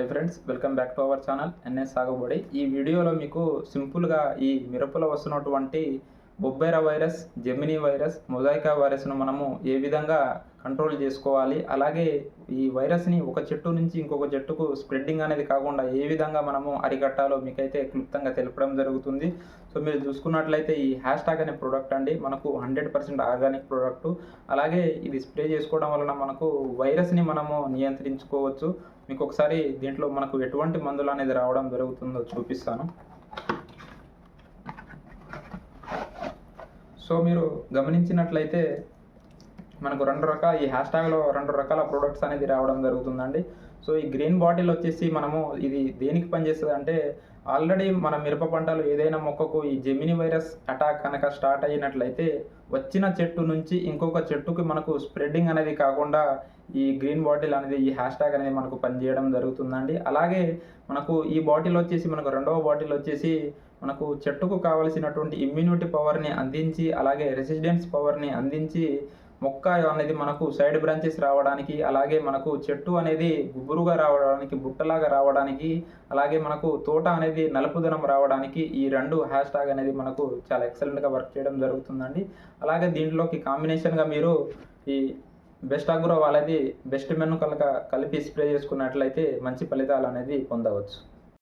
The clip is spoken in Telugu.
Hi friends welcome back to our channel NS Sagubadi ఈ వీడియోలో మీకు సింపుల్గా ఈ మిరపలో వస్తున్నటువంటి బొబ్బెర వైరస్ జెమినీ వైరస్ మొజాయికా వైరస్ను మనము ఏ విధంగా కంట్రోల్ చేసుకోవాలి? అలాగే ఈ వైరస్ని ఒక చెట్టు నుంచి ఇంకొక చెట్టుకు స్ప్రెడ్డింగ్ అనేది కాకుండా ఏ విధంగా మనము అరికట్టాలో మీకైతే క్లుప్తంగా తెలపడం జరుగుతుంది. సో మీరు చూసుకున్నట్లయితే ఈ హ్యాష్ ట్యాగ్ అనే ప్రోడక్ట్ అండి. మనకు హండ్రెడ్ పర్సెంట్ ఆర్గానిక్ ప్రోడక్ట్. అలాగే ఇది స్ప్రే చేసుకోవడం వలన మనకు వైరస్ని మనము నియంత్రించుకోవచ్చు. మీకు ఒకసారి దీంట్లో మనకు ఎటువంటి మందులు అనేది రావడం జరుగుతుందో చూపిస్తాను. సో మీరు గమనించినట్లయితే మనకు రెండు రకాల ఈ హ్యాష్ ట్యాగ్లో రెండు రకాల ప్రొడక్ట్స్ అనేది రావడం జరుగుతుందండి. సో ఈ గ్రీన్ బాటిల్ వచ్చేసి మనము ఇది దేనికి పనిచేస్తుంది అంటే ఆల్రెడీ మన మిరప పంటలు ఏదైనా మొక్కకు ఈ జెమిని వైరస్ అటాక్ కనుక స్టార్ట్ అయినట్లయితే వచ్చిన చెట్టు నుంచి ఇంకొక చెట్టుకి మనకు స్ప్రెడ్డింగ్ అనేది కాకుండా ఈ గ్రీన్ బాటిల్ అనేది ఈ హ్యాష్ ట్యాగ్ అనేది మనకు పనిచేయడం జరుగుతుందండి. అలాగే మనకు ఈ బాటిల్ వచ్చేసి మనకు రెండవ బాటిల్ వచ్చేసి మనకు చెట్టుకు కావలసినటువంటి ఇమ్యూనిటీ పవర్ని అందించి అలాగే రెసిస్టెన్స్ పవర్ని అందించి మొక్క అనేది మనకు సైడ్ బ్రాంచెస్ రావడానికి అలాగే మనకు చెట్టు అనేది గుబురుగా రావడానికి బుట్టలాగా రావడానికి అలాగే మనకు తోట అనేది నలుపుదనం రావడానికి ఈ రెండు హ్యాష్ ట్యాగ్ అనేది మనకు చాలా ఎక్సలెంట్గా వర్క్ చేయడం జరుగుతుందండి. అలాగే దీంట్లోకి కాంబినేషన్గా మీరు ఈ బెస్ట్ అగ్రో వాళ్ళది బెస్ట్ మెను కలక కలిపి స్ప్రే చేసుకున్నట్లయితే మంచి ఫలితాలు అనేది పొందవచ్చు.